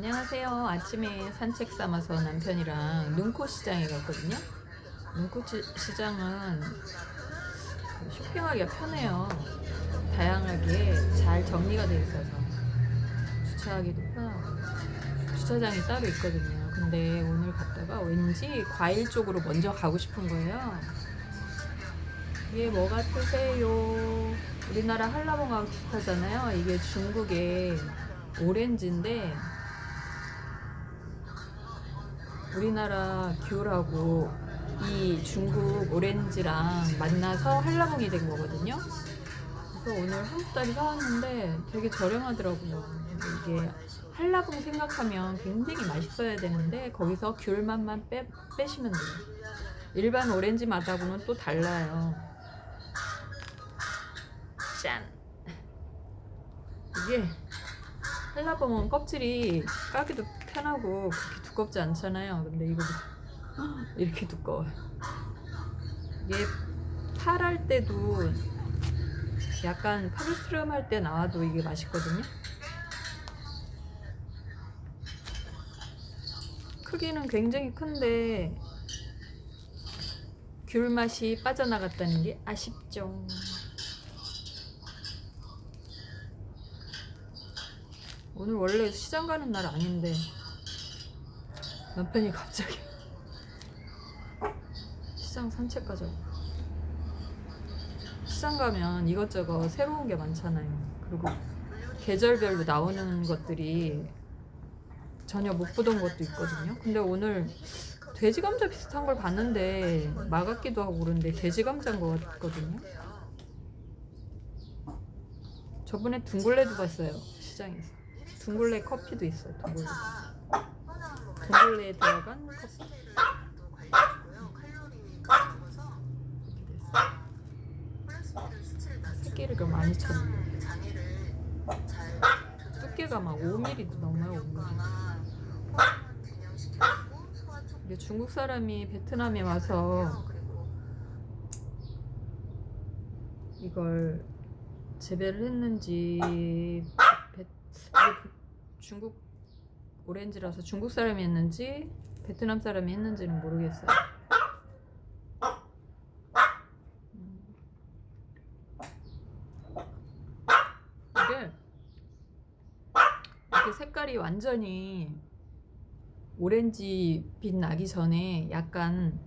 안녕하세요. 아침에 산책 삼아서 남편이랑 눈코 시장에 갔거든요. 눈코 시- 시장은 그 쇼핑하기가 편해요. 다양하게 잘 정리가 돼 있어서 주차하기도 편하고 주차장이 따로 있거든요. 근데 오늘 갔다가 왠지 과일 쪽으로 먼저 가고 싶은 거예요. 이게 뭐 같으세요? 우리나라 한라봉하고 비슷하잖아요. 이게 중국의 오렌지인데 우리나라 귤하고 이 중국 오렌지랑 만나서 한라봉이 된 거거든요. 그래서 오늘 한두 달이 사왔는데 되게 저렴하더라고요. 이게 한라봉 생각하면 굉장히 맛있어야 되는데 거기서 귤 맛만 빼, 빼시면 돼요. 일반 오렌지 맛하고는 또 달라요. 짠! 이게 한라봉은 껍질이 까기도 편하고 그렇게 두껍지 않잖아요. 근데 이거 이렇게 두꺼워요. 이게 팔할 때도 약간 파르스름할 때 나와도 이게 맛있거든요. 크기는 굉장히 큰데 귤 맛이 빠져나갔다는 게 아쉽죠. 오늘 원래 시장 가는 날 아닌데 남편이 갑자기 시장 산책 가자고. 시장 가면 이것저것 새로운 게 많잖아요. 그리고 계절별로 나오는 것들이 전혀 못 보던 것도 있거든요. 근데 오늘 돼지 감자 비슷한 걸 봤는데 막았기도 하고 그런데 돼지 감자인 것 같거든요. 저번에 둥글레도 봤어요 시장에서. 둥글레 커피도 있어요 둥글레 둥글레에 들어간 커피 이렇게 됐어요 새끼를 좀 많이 쳤네. 두께가 막 5mm도 넘어요 5mm 근데 중국 사람이 베트남에 와서 이걸 재배를 했는지 베, 중국 오렌지라서 중국 사람이 했는지 베트남 사람이 했는지는 모르겠어요. 음. 이게 이렇게 색깔이 완전히 오렌지 빛 나기 전에 약간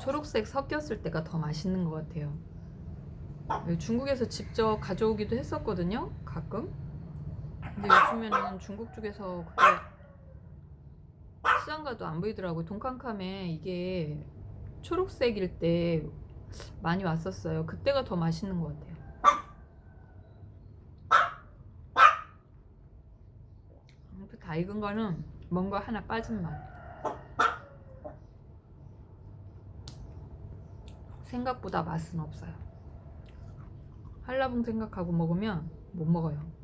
초록색 섞였을 때가 더 맛있는 것 같아요. 중국에서 직접 가져오기도 했었거든요. 가끔. 근데 요즘에는 중국 쪽에서 그게 시장 가도 안 보이더라고요. 동칸캄에 이게 초록색일 때 많이 왔었어요. 그때가 더 맛있는 것 같아요. 이렇게 다 익은 거는 뭔가 하나 빠진 맛. 생각보다 맛은 없어요. 한라봉 생각하고 먹으면 못 먹어요.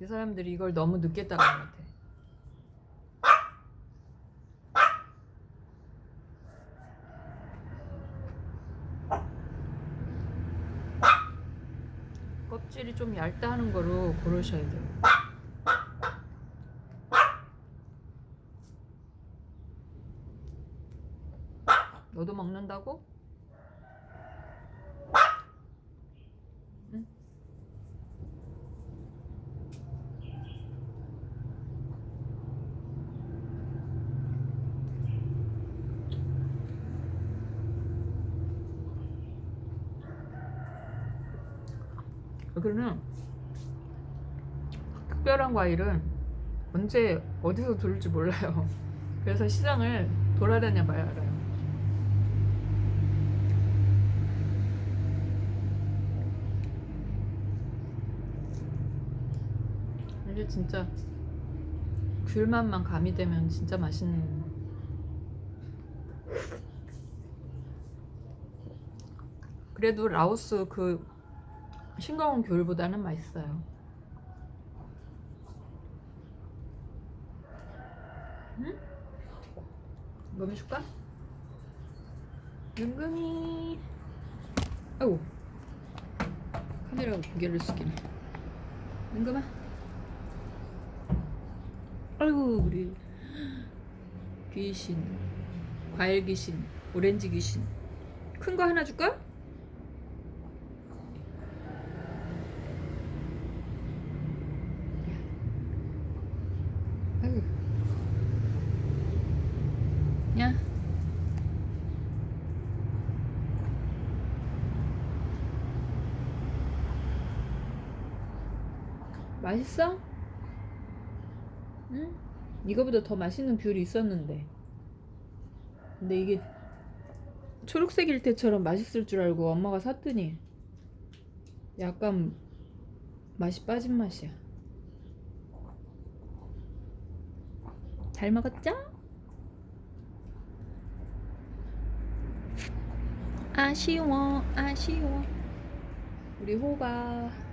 이 사람들이 이걸 너무 늦게 따른 것 같아. 껍질이 좀 얇다 하는 거로 고르셔야 돼요. 너도 먹는다고? 응? 여기는 특별한 과일은 언제 어디서 들을지 몰라요. 그래서 시장을 돌아다녀 봐야 알아요. 이게 진짜 귤맛만 가미되면 진짜 맛있는 그래도 라오스 그 싱거운 귤보다는 맛있어요. 응? 뭐 해줄까? 은근히 아이고 카메라 고개를 숙이네 은금아. 아이고 우리 귀신, 과일 귀신, 오렌지 귀신. 큰 거 하나 줄까? 아이고. 야. 맛있어? 응? 이거보다 더 맛있는 귤이 있었는데. 근데 이게 초록색일 때처럼 맛있을 줄 알고 엄마가 샀더니 약간 맛이 빠진 맛이야. 잘 먹었죠? 아쉬워, 아쉬워. 우리 호박.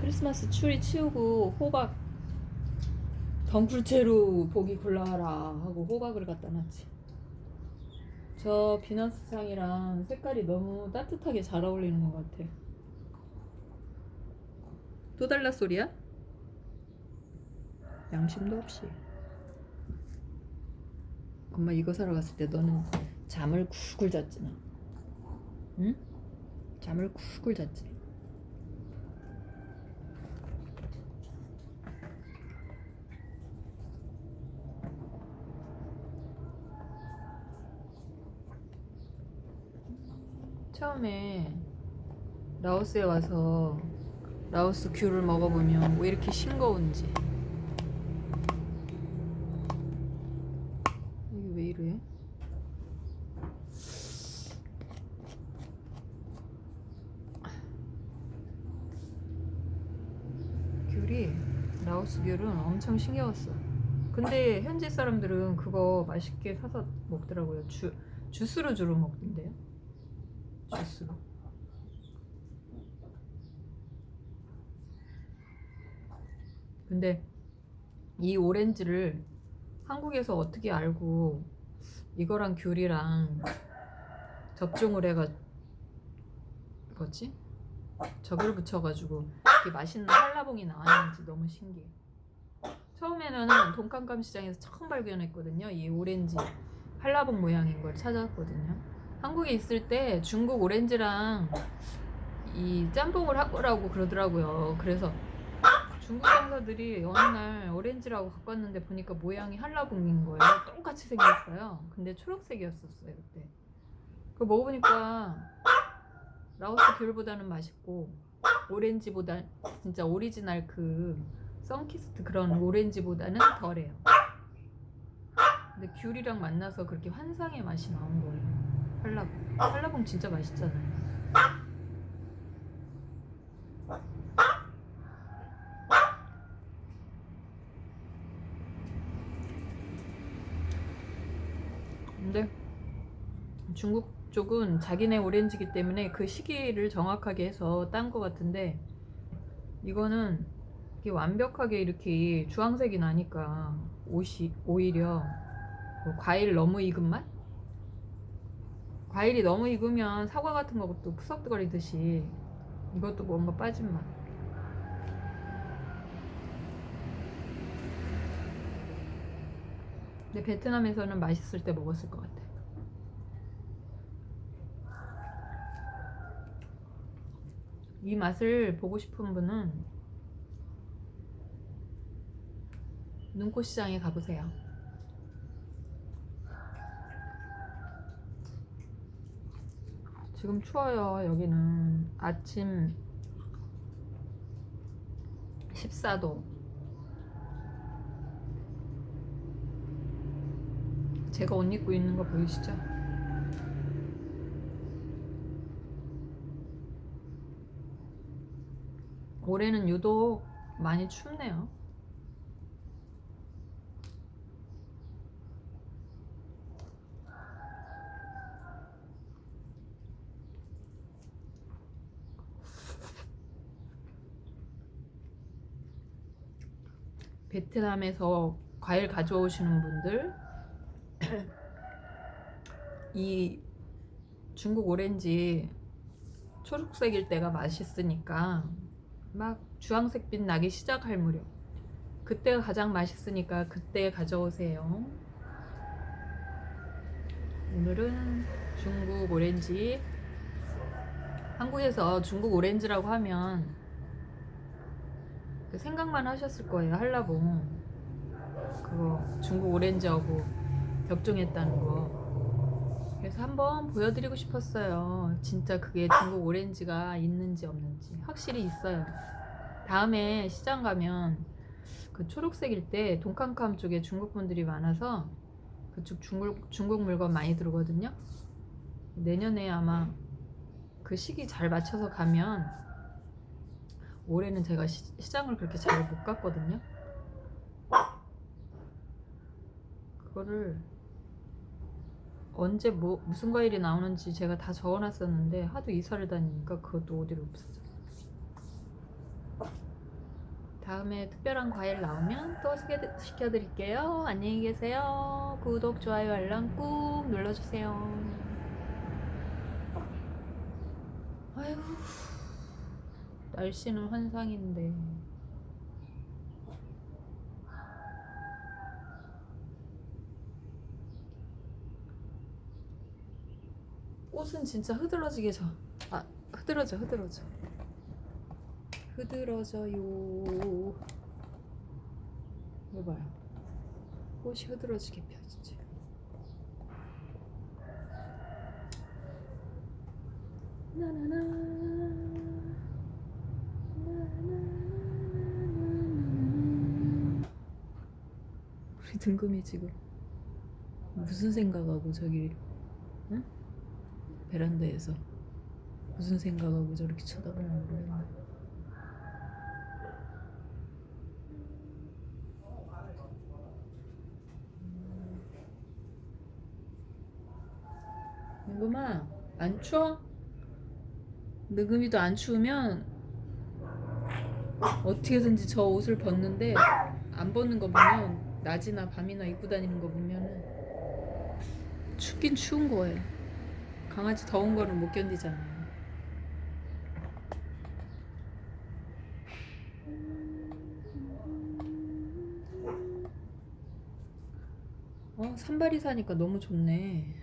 크리스마스 추리 치우고 호박 덩굴채로 보기 골라라 하고 호박을 갖다 놨지. 저 비너스상이랑 색깔이 너무 따뜻하게 잘 어울리는 것 같아. 또 달라 소리야? 양심도 없이. 엄마 이거 사러 갔을 때 너는 잠을 쿡을 잤지 나. 응? 잠을 쿡을 잤지. 처음에 라오스에 와서 라오스 귤을 먹어보면 왜 이렇게 싱거운지. 이게 왜 이래? 귤이 라오스 귤은 엄청 싱거웠어. 근데 현지 사람들은 그거 맛있게 사서 먹더라고요. 주, 주스로 주로 먹던데요 주스로. 근데 이 오렌지를 한국에서 어떻게 알고 이거랑 귤이랑 접종을 해가 뭐지? 적을 붙여가지고 이게 맛있는 한라봉이 나왔는지 너무 신기해. 처음에는 돈깜깜 시장에서 처음 발견했거든요. 이 오렌지 한라봉 모양인 걸 찾았거든요. 한국에 있을 때 중국 오렌지랑 이 짬뽕을 하라고 그러더라고요. 그래서 중국 강사들이 어느 날 오렌지라고 갖고 왔는데 보니까 모양이 한라봉인 거예요. 똑같이 생겼어요. 근데 초록색이었었어요 그때. 그 먹어보니까 라오스 귤보다는 맛있고 오렌지보다 진짜 오리지널 그 썬키스트 그런 오렌지보다는 덜해요. 근데 귤이랑 만나서 그렇게 환상의 맛이 나온 거예요. 한라봉. 한라봉 진짜 맛있잖아요. 근데 중국 쪽은 자기네 오렌지기 때문에 그 시기를 정확하게 해서 딴거 같은데 이거는 이게 완벽하게 이렇게 주황색이 나니까 옷이 오히려 뭐 과일 너무 익은 맛? 과일이 너무 익으면 사과 같은 것도 푸석거리듯이 이것도 뭔가 빠진 맛. 근데 베트남에서는 맛있을 때 먹었을 것 같아. 이 맛을 보고 싶은 분은 눈꽃 시장에 가보세요. 지금 추워요. 여기는 아침 14도. 제가 옷 입고 있는 거 보이시죠? 올해는 유독 많이 춥네요. 베트남에서 과일 가져오시는 분들 이 중국 오렌지 초록색일 때가 맛있으니까 막 주황색빛 나기 시작할 무렵 그때가 가장 맛있으니까 그때 가져오세요. 오늘은 중국 오렌지 한국에서 중국 오렌지라고 하면 그 생각만 하셨을 거예요 한라봉 그거 중국 오렌지하고 격종했다는 거. 그래서 한번 보여드리고 싶었어요. 진짜 그게 중국 오렌지가 있는지 없는지 확실히 있어요. 다음에 시장 가면 그 초록색일 때 동캄캄 쪽에 중국 분들이 많아서 그쪽 중국, 중국 물건 많이 들어오거든요. 내년에 아마 그 시기 잘 맞춰서 가면 올해는 제가 시, 시장을 그렇게 잘 못 갔거든요. 그거를 언제 뭐 무슨 과일이 나오는지 제가 다 적어놨었는데 하도 이사를 다니니까 그것도 어디로 없어졌어요. 다음에 특별한 과일 나오면 또 소개시켜드릴게요. 안녕히 계세요. 구독, 좋아요, 알람 꾹 눌러주세요. 아이고 날씨는 환상인데 옷은 진짜 흐드러지게 져. 아 흐드러져 흐드러져. 흐드러져요. 이거 봐요. 옷이 흐드러지게 펴지지. 나나나. 등금이 지금 무슨 생각하고 저기 응? 베란다에서 무슨 생각하고 저렇게 쳐다보는 모르겠네. 등금아 안 추워? 느금이도 안 추우면 어떻게든지 저 옷을 벗는데 안 벗는 거 보면 낮이나 밤이나 입고 다니는 거 보면은 춥긴 추운 거예요. 강아지 더운 거를 못 견디잖아요. 어, 산발이 사니까 너무 좋네.